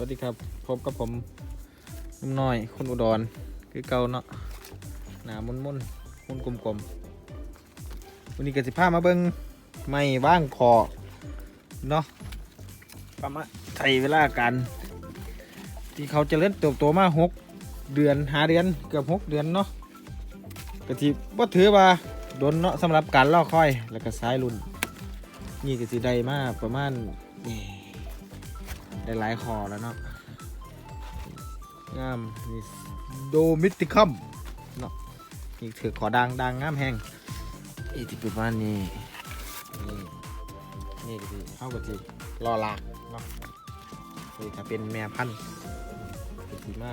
วัสดีครับพบกับผมนุ่มน้อยคนอุดร คือเก่าเนาะหนามุนมุนมุนกลมๆวันนี้กสิพามาเบิ่งไม่ว่างคอเนาะประมาณใช้เวลาการที่เขาเจะเล่นเติบโตมาหกเดือนหาเดือนเกือบหกเดือนเนาะก็ที่บ่ถือว่าโดนเนาะสำหรับการล่อค่อย แล้วก็สายรุ่น นี่ก็สิได้มาประมาณนี่ ได้หลายคอแล้วเนาะงามนี่โดมิติคัมเนาะนี่ถือขอดังดังงามแห้งอีที่ประมาณนี้นี่นี่ก็สิเข้ากับสิรอลากเนาะนี่ถ้าเป็นแม่พันธุ์ก็สิมา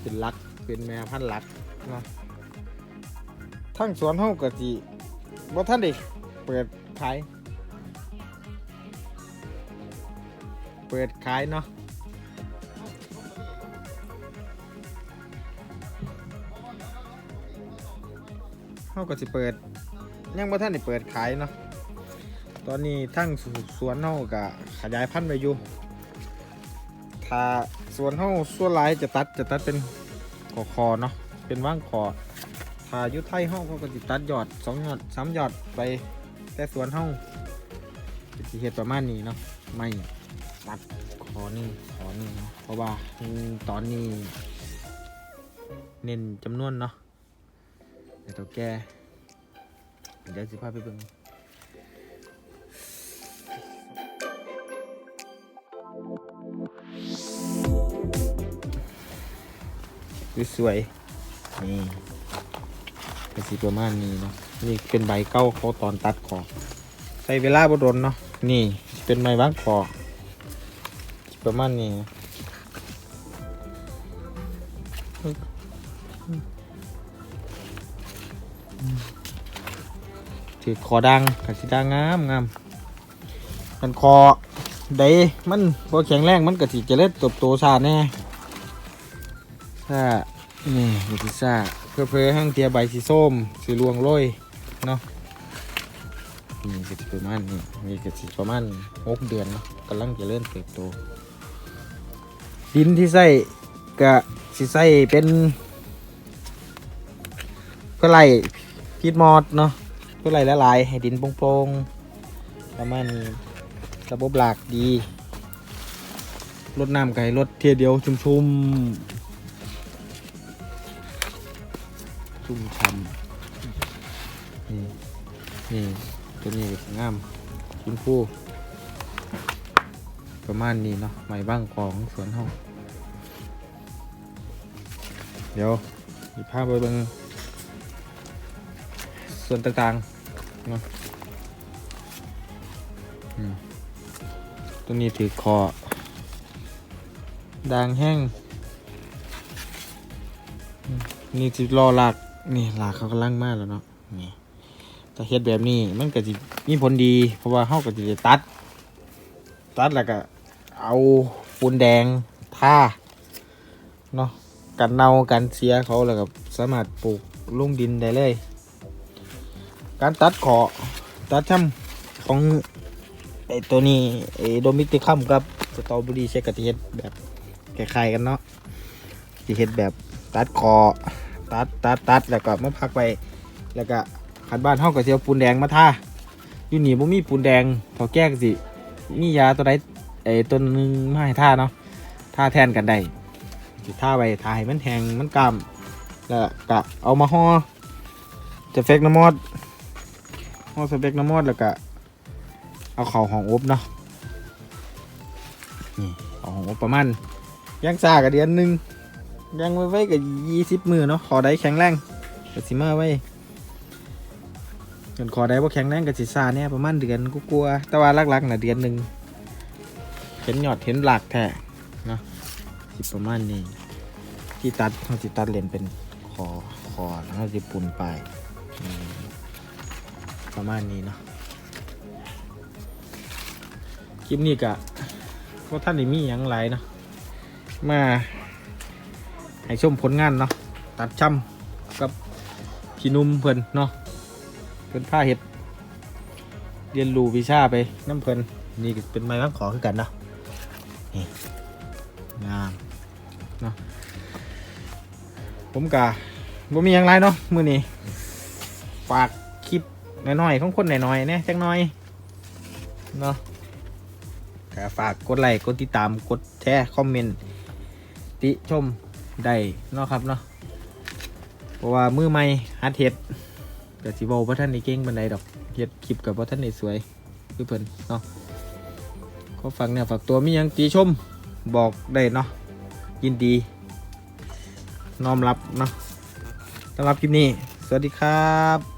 เป็นลักเป็นแม่พันธุ์ลักเนาะทั้งสวนเฮาก็สิบ่ทันด้เปิดขาย เปิดขายเนาะเขาก็สิเปิด ยังบ่ท่านได้เปิดขายเนาะตอนนี้ทั้งสวนเฮาก็ขยายพันธุ์ไปอยู่ถ้าสวนเฮาส่วนหลายจะตัดจะตัดเป็นคอคอเนาะเป็นว่างคอถ้ายุไทยเฮาเขาก็สิตัดยอดสองยอดสามยอดไปแต่สวนเฮาก็สิเฮ็ดประมาณนี้เนาะไม่ ตัดขอหนึ่งขอหนึ่งเนาะเพราะว่าตอนนี้ เน้นจำนวนเนาะเดี๋ยวตัวแกเดี๋ยวสิพาไปเบิ่งสวยๆนี่ก็นสิประมาณนี้เนาะนี่เป็นใบเก้าเขาตอนตัดขอใช้เวลาบ่โดนเนาะนี่เป็นไม้วางขอ ประมาณนี้ถือคอดังกับสีดังงามงามมันคอได้มันพอแข็งแรงมันก็สิเจะเล็ดตบโตซาแน่ซานี่มันสิซ่าเพื่อเพื่อห้างเทียใบสีส้มสีรวงโรยเนาะนี่ก็สิประมาณนี้นี่ก็สิประมาณหกเดือนเนาะกำลังจะเริ่มเติบโต ดินที่ใส่ก็สิใส่เป็นก็ไหลพีดมอดเนาะก็ไหลละลายให้ดินโปร่งๆประมาณนี้ระบบหลากดีรดน้ำไก่รดเทียเดียวชุ่มๆชุ่มช่ำนี่นี่ตัวนี้ก็งามคุณครู ประมาณนี้เนาะไม้บ้างของสวนห้องเดี๋ยวมีภาพไปบิ่งส่วนต่างๆเนาะตัวนี้ถือคอด่างแห้ง นี่จิรอหลากนี่หลากเขากำลังมากแล้วเนาะนี่แต่เฮ็ดแบบนี้มันก็จะมีผลดี เพราะว่าเขาก็จะตัด ตัดแล้วก็ เอาปูนแดงท่าเนาะกันเน่ากันเสียเขาแล้วก็สามารถปลูกลุ่งดินได้เลย การตัดขอตัดช่ำของไอตัวนี้ไอโดมิติคัมกับสตรอเบอรี่เชคกะทิเฮ็ดแบบคล้ายๆกันเนาะที่เฮ็ดแบบตัดคอตัดตัดตัดแล้วก็มาพักไปแล้วก็ขันบ้านห้องก็สิเอาปูนแดงมาท่าอยู่นี่บ่มีปูนแดงเท่าแก้กสิมียาตัวใด ไอตัวหนึงมาให้ท่าเนาะท่าแทนกันได้สิท่าไว้ทาให้มันแห้งมันกำแล้วก็เอามาห่อจะเฟกน้ำมอดห่อสเปกน้ำมอดแล้วก็เอาเข่าของอบเนาะนี่เอาของอบประมาณย่างซากับเดือนหนึ่งย่างไว้ไว้กับยี่สิบมือเนาะขอได้แข็งแรงกับสิมาไว้ส่วนขอได้ว่าแข็งแรงกับสิซาเนี่ยประมาณเดือนกูกลัวแต่ว่าลักๆน่ะเดือนหนึ่ง เห็นยอดเห็นหลักแท้นะสิประมาณนี้ ที่ตัดเขาสิตัดเลนเป็นคอคอแล้วเขาสิปุ่นปประมาณนี้เนาะคลิปนี้กะพวกท่านได้มีอย่างไรเนาะมาให้ชมผลงานเนาะตัดช่ำกับพี่นุ่มเพิ่นเนาะเพิ่นผ้าเห็ด เรียนรู้วิชาไปน้ำเพิ่นนี่เป็นไม้บ้างขอคือกันเนาะ นี่เนาะผมกะบ่มีหยังไรเนาะมือนี้ฝากคลิปน้อยๆของคนน้อยๆเนี่ยจักหน่อยเนาะก็ฝากกดไลค์กดติดตามกดแชร์คอมเมนต์ติชมได้เนาะครับเนาะเพราะว่ามือใหม่ฮัดเฮ็ดก็สิเว้าบ่ทันได้เก่งปานใดดอกเฮ็ดคลิปก็บ่ทันได้สวยคือเพิ่นเนาะ ขอฝากเนี่ยฝากตัวมียังตีชมบอกได้เนาะยินดี น้อมรับเนาะสำหรับคลิปนี้ สวัสดีครับ